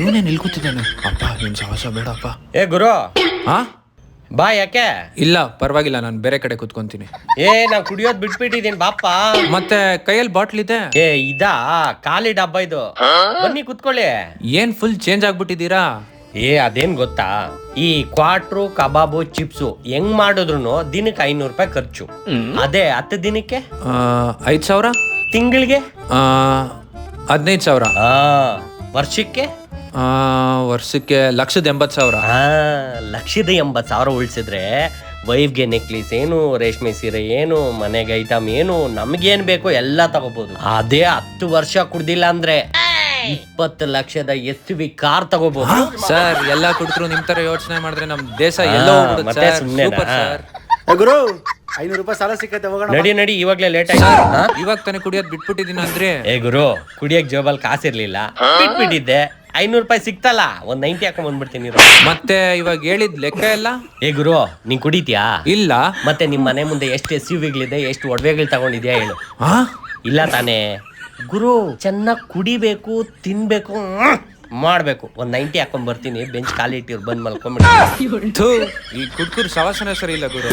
ಇವನೇ ನಿಲ್ಕೂತಿದ್ದಾನೆ? ಅಪ್ಪ ನಿನ್ ಸಾಹಸ ಬೇಡಪ್ಪ ಏ ಗುರು. ಹಾ ಬಾ ಯಾಕೆ? ಇಲ್ಲ ಪರವಾಗಿಲ್ಲ ನಾನು ಬೇರೆ ಕಡೆ ಕುತ್ಕೊಂತೀನಿ. ಏ ನಾ ಕುಡಿಯೋದ್ ಬಿಟ್ಬಿಟ್ಟಿದೀನಿ ಬಾಪ ಮತ್ತೆ ಕೈಯಲ್ಲಿ ಬಾಟ್ಲ್ ಇದೆ? ಏ ಇದಾ? ಖಾಲಿ ಡಬ್ಬ ಇದು. ಬನ್ನಿ ಕುತ್ಕೊಳ್ಳಿ. ಏನ್ ಫುಲ್ ಚೇಂಜ್ ಆಗ್ಬಿಟ್ಟಿದ್ದೀರಾ? ಏ ಅದೇನ್ ಗೊತ್ತಾ? ಈ ಕ್ವಾಟ್ರು ಕಬಾಬು ಚಿಪ್ಸು ಹೆಂಗ್ ಮಾಡಿದ್ರು ದಿನಕ್ಕೆ ಐನೂರು ರೂಪಾಯಿ ಖರ್ಚು. ಅದೇ ಹತ್ತು ದಿನಕ್ಕೆ? ಐದು ಸಾವಿರ? ತಿಂಗಳಿಗೆ? ಹದಿನೈದು ಸಾವಿರ. ವರ್ಷಕ್ಕೆ? ವರ್ಷಕ್ಕೆ ಲಕ್ಷದ ಎಂಬತ್ತು ಸಾವಿರ. ಲಕ್ಷದ ಎಂಬತ್ತು ಸಾವಿರ ಉಳಿಸಿದ್ರೆ ವೈಫ್ಗೆ ನೆಕ್ಲೇಸ್ ಏನು ರೇಷ್ಮೆ ಸೀರೆ ಏನು ಮನೆಗೆ ಐಟಮ್ ಏನು ನಮ್ಗೇನ್ ಬೇಕೋ ಎಲ್ಲ ತಗೋಬಹುದು ಅದೇ ಹತ್ತು ವರ್ಷ ಕುಡ್ದಿಲ್ಲ ಅಂದ್ರೆ. ಇಪ್ಪತ್ತು ಲಕ್ಷದ ಎಸ್ ವಿ ಕಾರ್ ತಗೋಬಹುದು ಸರ್ ಎಲ್ಲ ಕುಡಿದ್ರು ನಿಮ್ ತರ ಯೋಚನೆ ಮಾಡಿದ್ರೆ ನಮ್ ದೇಶ ಎಲ್ಲ ಹೋಗ್ಬಿಡುತ್ತೆ ಮತ್ತೆ ಸರ್. ಸುಮ್ನೆನಾ? ಸೂಪರ್ ಸರ್ ಏ ಗುರು ಐನೂರು ರೂಪಾಯಿ ಸಾಲ ಸಿಕ್ಕತ್ತೆ ಹೋಗೋಣ ನಡಿ ನಡಿ ಇವಾಗ್ಲೇ ಲೇಟ್ ಆಯ್ತು. ಹಾ? ಇವಾಗ ತಾನೆ ಕುಡಿಯೋದ್ ಬಿಟ್ಬಿಟ್ಟಿದೀನಿ ಅಂದ್ರೆ? ಏ ಗುರು ಕುಡಿಯಕ್ ಜೋಬಲ್ ಕಾಸಿರ್ಲಿಲ್ಲ. ಬಿಟ್ಬಿಟ್ಟಿದ್ದೆ. ಐನೂರು ರೂಪಾಯಿ ಸಿಕ್ತಲ್ಲ ಒಂದ್ ನೈಂಟಿ ಹಾಕೊಂಡ್ ಬಂದ್ಬಿಡ್ತೀನಿ ಇರು. ಮತ್ತೆ ಇವಾಗ ಹೇಳಿದ್ ಲೆಕ್ಕ ಎಲ್ಲ? ಏ ಗುರು ನೀನ್ ಕುಡಿತೀಯಾ? ಇಲ್ಲ. ಮತ್ತೆ ನಿಮ್ ಮನೆ ಮುಂದೆ ಎಷ್ಟು ಎಸ್ ಯು ವಿಗಳಿದೆ ಎಷ್ಟು ಒಡವೆಗಳು ತಗೊಂಡಿದ್ಯಾ ಹೇಳು. ಹಾ? ಇಲ್ಲ ತಾನೇ. ಗುರು, ಚೆನ್ನಾಗಿ ಕುಡಿಬೇಕು, ತಿನ್ಬೇಕು ಮಾಡಬೇಕು. ಒಂದ್ ನೈಂಟಿ ಹಾಕೊಂಡ್ ಬರ್ತೀನಿ, ಬೆಂಚ್ ಖಾಲಿ ಇಟ್ಟಿರ್ ಬಂದ್ ಮಲ್ಕೊಂಡ್ಬಿಟ್ಟು ಈ ಕುಡ್ಕುರ್ ಸವಾಸನ ಸರಿ ಇಲ್ಲ ಗುರು.